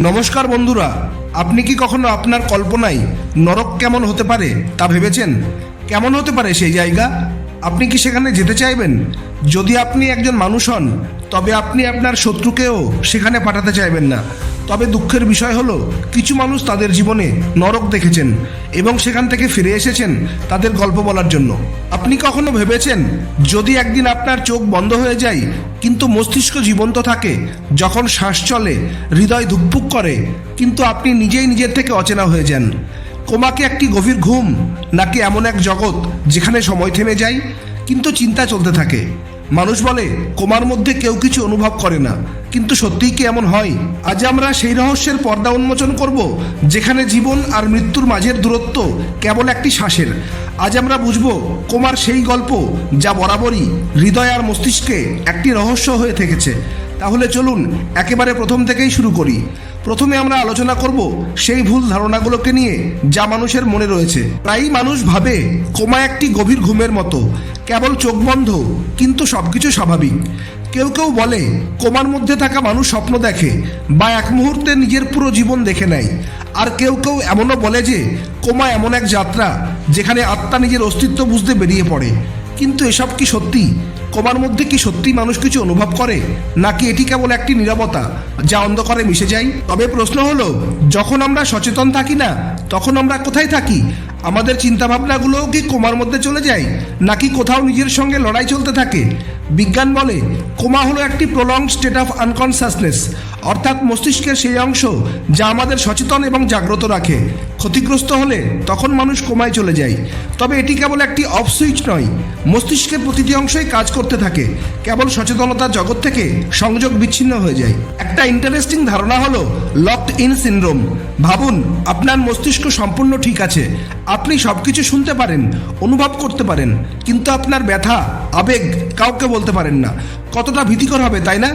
নমস্কার বন্ধুরা, আপনি কি কখনো আপনার কল্পনায় নরক কেমন হতে পারে তা ভেবেছেন? কেমন হতে পারে সেই জায়গা? আপনি কি সেখানে যেতে চাইবেন? যদি আপনি একজন মানুষ হন, তবে আপনি আপনার শত্রুকেও সেখানে পাঠাতে চাইবেন না। তবে দুঃখের বিষয় হলো, কিছু মানুষ তাদের জীবনে নরক দেখেছেন এবং সেখান থেকে ফিরে এসেছেন তাদের গল্প বলার জন্য। আপনি কখনো ভেবেছেন, যদি একদিন আপনার চোখ বন্ধ হয়ে যায়, কিন্তু মস্তিষ্ক জীবন্ত থাকে, যখন শ্বাস চলে, হৃদয় ধুকপুক করে, কিন্তু আপনি নিজেই নিজের থেকে অচেনা হয়ে যান। কোমাকে একটি গভীর ঘুম, নাকি এমন এক জগৎ যেখানে সময় থেমে যায়, কিন্তু চিন্তা চলতে থাকে? মানুষ বলে, কোমার মধ্যে কেউ কিছু অনুভব করে না। কিন্তু সত্যিই কি এমন হয়? আজ আমরা সেই রহস্যের পর্দা উন্মোচন করব, যেখানে জীবন আর মৃত্যুর মাঝের দূরত্ব কেবল একটি শ্বাসের। আজ আমরা বুঝব, কোমার সেই গল্প যা বরাবরই হৃদয় আর মস্তিষ্কে একটি রহস্য হয়ে থেকেছে। তাহলে চলুন, একেবারে প্রথম থেকেই শুরু করি। প্রথমে আমরা আলোচনা করব সেই ভুল ধারণাগুলোকে নিয়ে যা মানুষের মনে রয়েছে। প্রায়ই মানুষ ভাবে, কোমা একটি গভীর ঘুমের মতো। কেবল চোখ বন্ধ, কিন্তু সবকিছু স্বাভাবিক। কেউ কেউ বলে, কোমার মধ্যে থাকা মানুষ স্বপ্ন দেখে বা এক মুহূর্তে নিজের পুরো জীবন দেখে নেয়। আর কেউ কেউ এমনও বলে যে, কোমা এমন এক যাত্রা যেখানে আত্মা নিজের অস্তিত্ব বুঝতে বেরিয়ে পড়ে। কিন্তু এসব কি সত্যি? কোমার মধ্যে কি সত্যি মানুষ কিছু অনুভব করে? নাকি এটি কেবল একটি নিরবতা যা অন্ধকারে মিশে যায়? তবে প্রশ্ন হলো, যখন আমরা সচেতন থাকি না, তখন আমরা কোথায় থাকি? আমাদের চিন্তাভাবনাগুলোও কি কোমার মধ্যে চলে যায়? নাকি কোথাও নিজের সঙ্গে লড়াই চলতে থাকে? বিজ্ঞান বলে, কোমা হলো একটি প্রলং স্টেট অফ আনকনসাসনেস অর্থাৎ মস্তিষ্কের সেই অংশ যা আমাদের সচেতন এবং জাগ্রত রাখে। ক্ষতিগ্রস্ত হলে তখন মানুষ কোমায় চলে যায়। তবে এটি কেবল একটি অফ সুইচ নয়, মস্তিষ্কের প্রতিটি অংশই কাজ করতে থাকে। কেবল সচেতনতার জগৎ থেকে সংযোগ বিচ্ছিন্ন হয়ে যায়। একটা ইন্টারেস্টিং ধারণা হলো লকড ইন সিনড্রোম ভাবুন, আপনার মস্তিষ্ক সম্পূর্ণ ঠিক আছে। আপনি সব কিছু শুনতে পারেন, অনুভব করতে পারেন, কিন্তু আপনার ব্যথা, আবেগ কাউকে বলতে পারেন না। কতটা ভীতিকর হবে, তাই না?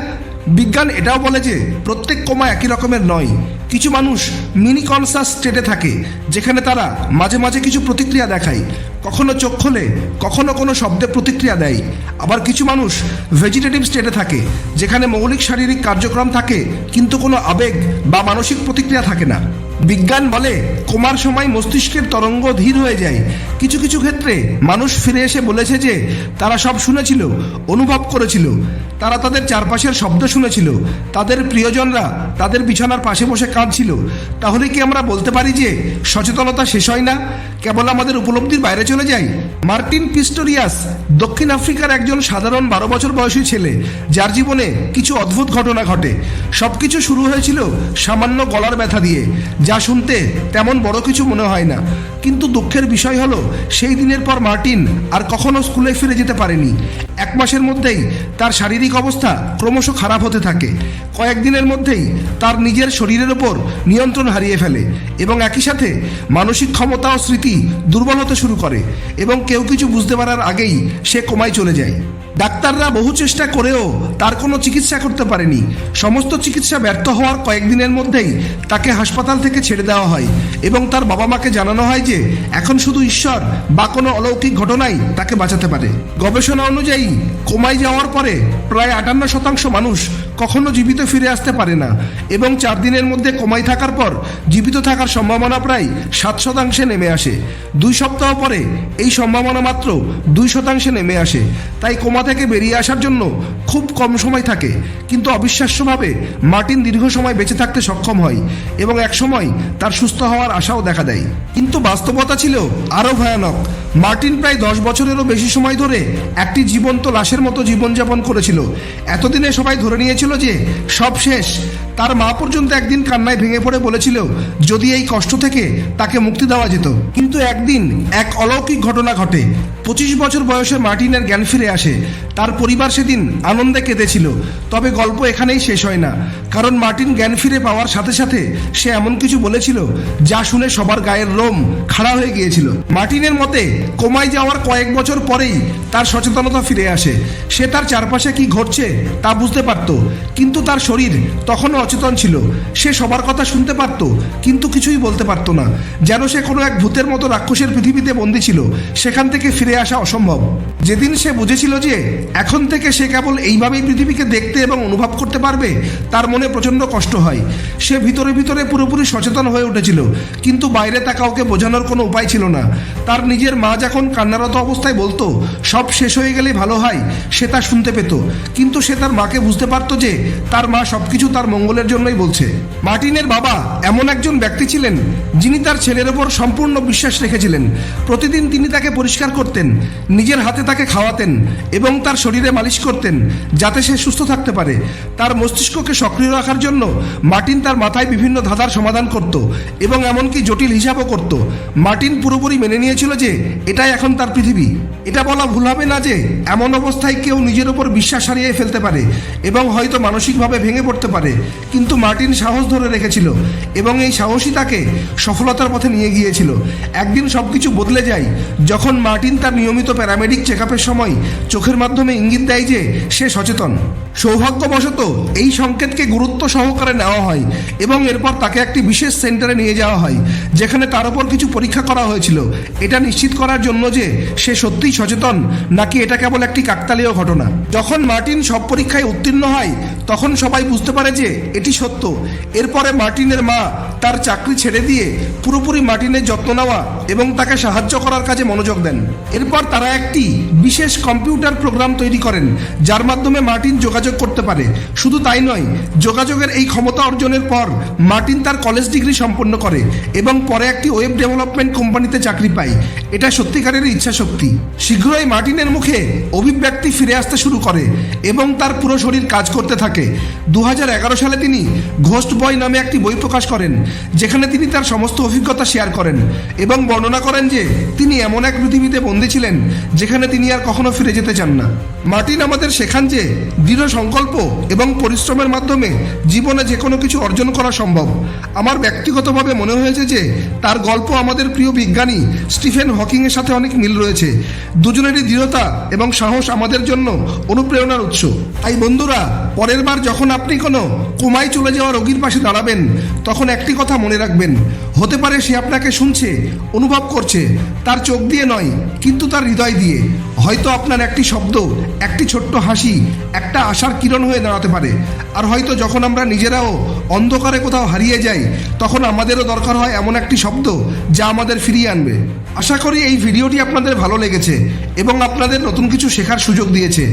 বিজ্ঞান এটাও বলে যে প্রত্যেক কোমা একই রকমের নয়। কিছু মানুষ মিনি কনসাস স্টেটে থাকে, যেখানে তারা মাঝে মাঝে কিছু প্রতিক্রিয়া দেখায়। কখনো চোখ খোলে, কখনো কোনো শব্দে প্রতিক্রিয়া দেয়। আবার কিছু মানুষ ভেজিটেটিভ স্টেটে থাকে, যেখানে মৌলিক শারীরিক কার্যক্রম থাকে, কিন্তু কোনো আবেগ বা মানসিক প্রতিক্রিয়া থাকে না। বিজ্ঞান বলে, কোমার সময় মস্তিষ্কের তরঙ্গ ধীর হয়ে যায়। কিছু কিছু ক্ষেত্রে মানুষ ফিরে এসে বলেছে যে, তারা সব শুনেছিল, অনুভব করেছিল। তারা তাদের চারপাশের শব্দ শুনেছিল। তাদের প্রিয়জনরা তাদের বিছানার পাশে বসে কাঁদছিল তাহলে কি আমরা বলতে পারি যে সচেতনতা শেষ হয় না? কেবল আমাদের উপলব্ধির বাইরে চলে যায় মার্টিন পিস্টোরিয়াস, দক্ষিণ আফ্রিকার একজন সাধারণ বারো বছর বয়সী ছেলে, যার জীবনে কিছু অদ্ভুত ঘটনা ঘটে। সবকিছু শুরু হয়েছিল সামান্য গলার ব্যথা দিয়ে। যা শুনতে তেমন বড় কিছু মনে হয় না। কিন্তু দুঃখের বিষয় হলো, সেই দিনের পর মার্টিন আর কখনো স্কুলে ফিরে যেতে পারেনি। এক মাসের মধ্যেই তার শারীরিক অবস্থা ক্রমশ খারাপ হতে থাকে। কয়েকদিনের মধ্যেই তার নিজের শরীরের ওপর নিয়ন্ত্রণ হারিয়ে ফেলে এবং একই সাথে মানসিক ক্ষমতা ও স্মৃতি দুর্বল হতে শুরু করে এবং কেউ কিছু বুঝতে পারার আগেই সে কমায় চলে যায়। ডাক্তাররা বহু চেষ্টা করেও তার কোনো চিকিৎসা করতে পারেনি। সমস্ত চিকিৎসা ব্যর্থ হওয়ার কয়েকদিনের মধ্যেই তাকে হাসপাতাল থেকে ছেড়ে দেওয়া হয় এবং তার বাবা মাকে জানানো হয় যে এখন শুধু ঈশ্বর বা কোনো অলৌকিক ঘটনাই তাকে বাঁচাতে পারে। গবেষণা অনুযায়ী, কোমায় যাওয়ার পরে প্রায় আটান্ন শতাংশ মানুষ কখনো জীবিত ফিরে আসতে পারে না এবং চার দিনের মধ্যে কোমায় থাকার পর জীবিত থাকার সম্ভাবনা প্রায় সাত শতাংশে নেমে আসে। দুই সপ্তাহ পরে এই সম্ভাবনা মাত্র দুই শতাংশে নেমে আসে। তাই কোমা থেকে বেরিয়ে আসার জন্য খুব কম সময় থাকে। কিন্তু অবিশ্বাস্যভাবে মার্টিন দীর্ঘ সময় বেঁচে থাকতে সক্ষম হয় এবং একসময় তার সুস্থ হওয়ার আশাও দেখা দেয়। কিন্তু বাস্তবতা ছিল আরও ভয়ানক। মার্টিন প্রায় দশ বছরেরও বেশি সময় ধরে একটি জীবন্ত লাশের মতো জীবনযাপন করেছিল। এতদিনে সবাই ধরে নিয়েছিল যে সব শেষ। তার মা পর্যন্ত একদিন কান্নায় ভেঙে পড়ে বলেছিল, যদি এই কষ্ট থেকে তাকে মুক্তি দেওয়া যেত। কিন্তু একদিন এক অলৌকিক ঘটনা ঘটে। পঁচিশ বছর বয়সে মার্টিনের জ্ঞান ফিরে আসে। তার পরিবার সেদিন আনন্দে কেঁদেছিল। তবে গল্প এখানেই শেষ হয় না। কারণ মার্টিন জ্ঞান ফিরে পাওয়ার সাথে সাথে সে এমন কিছু বলেছিল, যা শুনে সবার গায়ের লোম খাড়া হয়ে গিয়েছিল। মার্টিনের মতে, কোমায় যাওয়ার কয়েক বছর পরেই তার সচেতনতা ফিরে আসে। সে তার চারপাশে কি ঘটছে তা বুঝতে পারত, কিন্তু তার শরীর তখনও অচেতন ছিল। সে সবার কথা শুনতে পারত, কিন্তু কিছুই বলতে পারতো না। যেন সে কোনো এক ভূতের মতো রাক্ষসের পৃথিবীতে বন্দী ছিল, সেখান থেকে ফিরে আসা অসম্ভব। যেদিন সে বুঝেছিল যে এখন থেকে সে কেবল এইভাবেই পৃথিবীকে দেখতে এবং অনুভব করতে পারবে, তার মনে প্রচণ্ড কষ্ট হয়। সে ভিতরে ভিতরে পুরোপুরি সচেতন হয়ে উঠেছিল, কিন্তু বাইরে তা কাউকে বোঝানোর কোনো উপায় ছিল না। তার নিজের মা যখন কান্নারত অবস্থায় বলতো, সব শেষ হয়ে গেলে ভালো হয় সে তা শুনতে পেত। কিন্তু সে তার মাকে বুঝতে পারতো যে তার মা সবকিছু তার মঙ্গলের জন্যই বলছে। মার্টিনের বাবা এমন একজন ব্যক্তি ছিলেন যিনি তার ছেলের ওপর সম্পূর্ণ বিশ্বাস রেখেছিলেন। প্রতিদিন তিনি তাকে পরিষ্কার করতেন, নিজের হাতে তাকে খাওয়াতেন এবং তার শরীরে মালিশ করতেন যাতে সে সুস্থ থাকতে পারে। তার মস্তিষ্ককে সক্রিয় রাখার জন্য মার্টিন তার মাথায় বিভিন্ন ধাঁধার সমাধান করত এবং এমনকি জটিল হিসাবও করত। মার্টিন পুরোপুরি মেনে নিয়েছিল যে এটাই এখন তার পৃথিবী। এটা বলা ভুল হবে না যে এমন অবস্থায় কেউ নিজের ওপর বিশ্বাস হারিয়ে ফেলতে পারে এবং হয়তো মানসিকভাবে ভেঙে পড়তে পারে। কিন্তু মার্টিন সাহস ধরে রেখেছিল এবং এই সাহসই তাকে সফলতার পথে নিয়ে গিয়েছিল। একদিন সব কিছু বদলে যায়, যখন মার্টিন তার নিয়মিত প্যারামেডিক চেক সময় চোখের মাধ্যমে ইঙ্গিত দেয় যে সে সচেতন। সৌভাগ্যবশত এই সংকেতকে গুরুত্ব সহকারে নেওয়া হয় এবং এরপর তাকে একটি বিশেষ সেন্টারে নিয়ে যাওয়া হয়, যেখানে তার উপর কিছু পরীক্ষা করা হয়েছিল। এটা নিশ্চিত করার জন্য যে সে সত্যিই সচেতন, নাকি এটা কেবল একটি কাকতালীয় ঘটনা। যখন মার্টিন সব পরীক্ষায় উত্তীর্ণ হয় তখন সবাই বুঝতে পারে যে এটি সত্য। এরপরে মার্টিনের মা তার চাকরি ছেড়ে দিয়ে পুরোপুরি মার্টিনের যত্ন নেওয়া এবং তাকে সাহায্য করার কাজে মনোযোগ দেন। এরপর তারা একটি বিশেষ কম্পিউটার প্রোগ্রাম তৈরি করেন, যার মাধ্যমে মার্টিন যোগাযোগ করতে পারে। শুধু তাই নয়, যোগাযোগের এই ক্ষমতা অর্জনের পর মার্টিন তার কলেজ ডিগ্রি সম্পন্ন করে এবং পরে একটি ওয়েব ডেভেলপমেন্ট কোম্পানিতে চাকরি পায়। এটা সত্যিকারের ইচ্ছা শক্তি শীঘ্রই মার্টিনের মুখে অভিব্যক্তি ফিরে আসতে শুরু করে এবং তার পুরো শরীর কাজ করতে থাকে। দু সালে তিনি ঘোস্ট বয় নামে একটি বই প্রকাশ করেন, যেখানে তিনি তার সমস্ত অভিজ্ঞতা শেয়ার করেন এবং বর্ণনা করেন যে তিনি এমন এক পৃথিবীতে বন্দী ছিলেন, যেখানে তিনি আর কখনো ফিরে যেতে চান না। মার্টিন আমাদের শেখান যে দৃঢ় সংকল্প এবং পরিশ্রমের মাধ্যমে জীবনে যে কোনো কিছু অর্জন করা সম্ভব। আমার ব্যক্তিগতভাবে মনে হয়েছে যে তার গল্প আমাদের প্রিয় বিজ্ঞানী স্টিফেন হকিংয়ের সাথে অনেক মিল রয়েছে। দুজনেরই দৃঢ়তা এবং সাহস আমাদের জন্য অনুপ্রেরণার উৎস। তাই বন্ধুরা পরের বার যখন আপনি কোনো কোমায় চলে যাওয়া রোগীর পাশে দাঁড়াবেন, তখন একটি কথা মনে রাখবেন। হতে পারে সে আপনাকে শুনছে, অনুভব করছে, তার চোখ দিয়ে নয়, কিন্তু তার হৃদয় দিয়ে। হয়তো আপনার একটি শব্দ, একটি ছোট্ট হাসি, একটা আশার কিরণ হয়ে দাঁড়াতে পারে। আর হয়তো যখন আমরা নিজেরাও অন্ধকারে কোথাও হারিয়ে যাই, তখন আমাদেরও দরকার হয় এমন একটি শব্দ যা আমাদের ফিরিয়ে আনবে। আশা করি এই ভিডিওটি আপনাদের ভালো লেগেছে এবং আপনাদের নতুন কিছু শেখার সুযোগ দিয়েছে।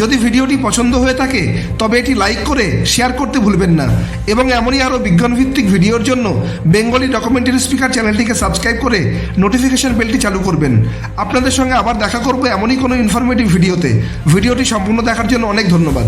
যদি ভিডিওটি পছন্দ হয়ে থাকে, তবে এটি লাইক করে শেয়ার করতে ভুলবেন না। এবং এমনই আরও বিজ্ঞানভিত্তিক ভিডিওর জন্য বেঙ্গলি ডকুমেন্টারি স্পিকার চ্যানেলটিকে সাবস্ক্রাইব করে নোটিফিকেশন বেলটি চালু করবেন। আপনাদের সঙ্গে আবার দেখা করব এমনই কোনো ইনফরমেটিভ ভিডিওতে। ভিডিওটি সম্পূর্ণ দেখার জন্য অনেক ধন্যবাদ।